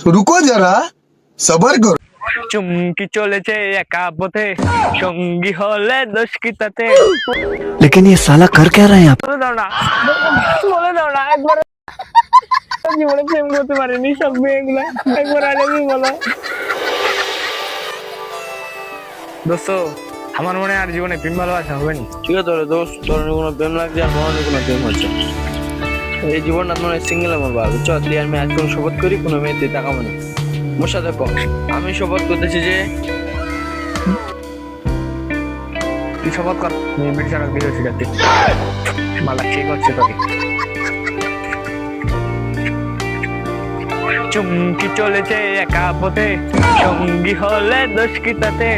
तो रुको जरा सबर करो চুমকি চলেছে একা পথে সঙ্গী হলে দোষ কি তাতে लेकिन ये साला कर क्या रहा है यहाँ पे? বলে দাও না বলে দাও না একবার জীবনে প্রেম করতে পারিনি সব মেয়েগুলা একবার আগে বলো দোস্ত আমার মনে হয় আর জীবনে প্রেম ভালোবাসা হবে না ঠিক আছে তোর দোস্ত তোর কোনো প্রেম লাগছে আর মনে কোনো প্রেম হচ্ছে এই জীবনটা মনে সিঙ্গেল আমার তুই আমি শপথ করি, কোনো মেয়েতে তাকাবো না। সাথে কম আমি শপথ করতেছি যে, তুই শপথ কর। মেয়ে বিট দিয়ে যাতে মালা ঠিক হচ্ছে তোকে? চুমকি চলেছে একা পথে সঙ্গী হলে দোষ কি তাতে?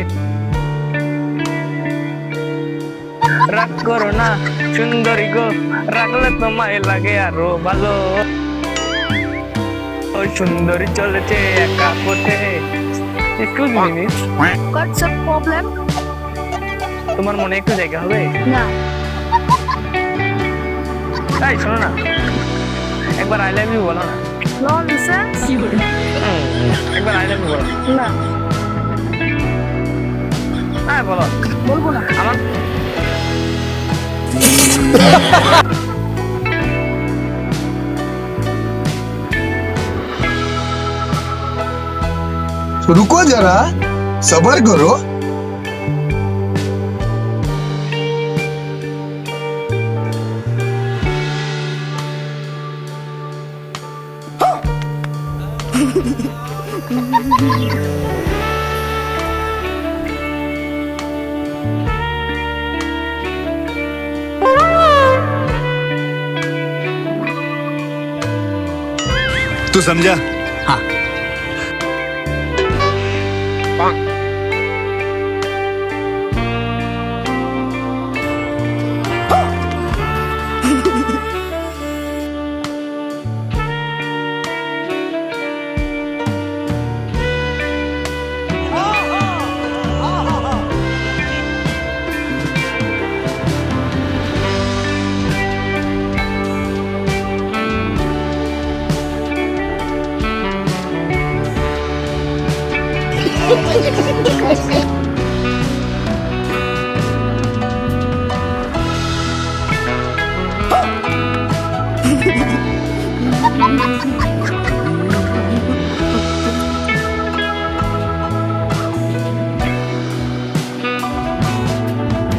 রাগ করো না সুন্দরী গো রাখলে তোমায় লাগে আরও ভালো। ওই সুন্দরী চলেছে একা পথে। Excuse me miss problem? তোমার মনে একটু জায়গা হবে? না। তাই শোনো না। একবার আই লাভ ইউ বলো না। একবার আই লাভ ইউ বলো। না। হ্যাঁ বলো। বলব না। আমার रुको जरा सबर करो तू समझा? हाँ। Ha ha ha ha!